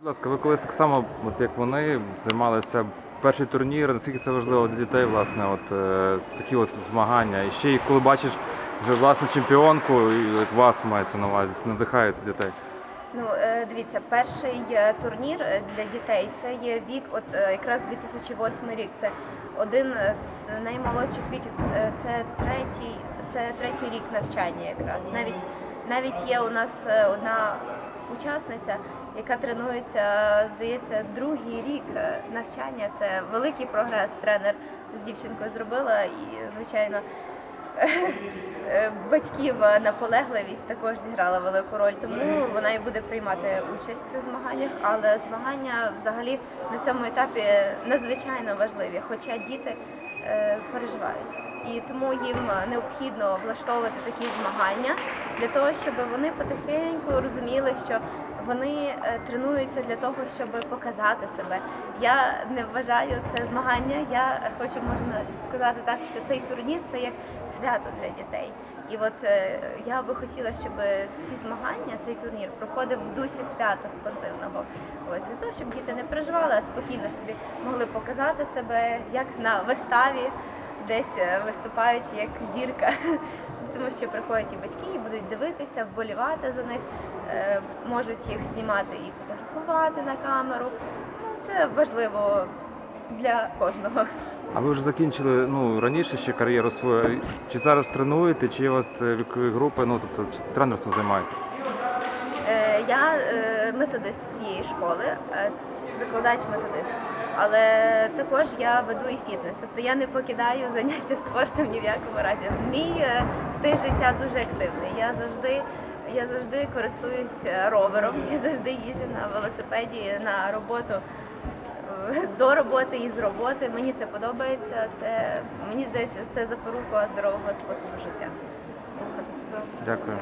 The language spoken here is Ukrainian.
Будь ласка, ви колись так само, от як вони, займалися перший турнір. Наскільки це важливо для дітей, власне, от е, такі от змагання. І ще й коли бачиш вже власне чемпіонку, і от вас мається на увазі, надихається дітей. Ну, е, дивіться, перший е, турнір е, для дітей це є вік, от е, якраз 2008 рік. Це один з наймолодших віків. Це, третій, це третій рік навчання, якраз. Навіть навіть є у нас одна учасниця, яка тренується, здається, другий рік е, навчання. Це великий прогрес. Тренер з дівчинкою зробила і, звичайно. Е, Батьків наполегливість також зіграла велику роль, тому вона і буде приймати участь в цих змаганнях. Але змагання взагалі на цьому етапі надзвичайно важливі, хоча діти е, переживають. І тому їм необхідно влаштовувати такі змагання для того, щоб вони потихеньку розуміли, що вони е, тренуються для того, щоб показати себе. Я не вважаю це змагання. Я хочу можна сказати так, що цей турнір це як свято для дітей. І от е, я би хотіла, щоб ці змагання, цей турнір проходив в дусі свята спортивного. Ось для того, щоб діти не переживали, а спокійно собі могли показати себе як на виставі, десь е, виступаючи як зірка. Тому що приходять і батьки, і будуть дивитися, вболівати за них, е, можуть їх знімати і фотографувати на камеру. Ну, це важливо для кожного. А ви вже закінчили ну, раніше ще кар'єру свою. Чи зараз тренуєте, чи у вас е, вікові групи, ну тобто чи тренерством займаєтесь? Е, Я е, методист цієї школи, е, викладач-методист. Але також я веду і фітнес. Тобто я не покидаю заняття спортом ні в якому разі. Мій е, стиль життя дуже активний. Я завжди, я завжди користуюсь ровером, я завжди їжджу на велосипеді на роботу. До роботи і з роботи мені це подобається. Це мені здається, це запорука здорового способу життя. Рухатися. Дякую.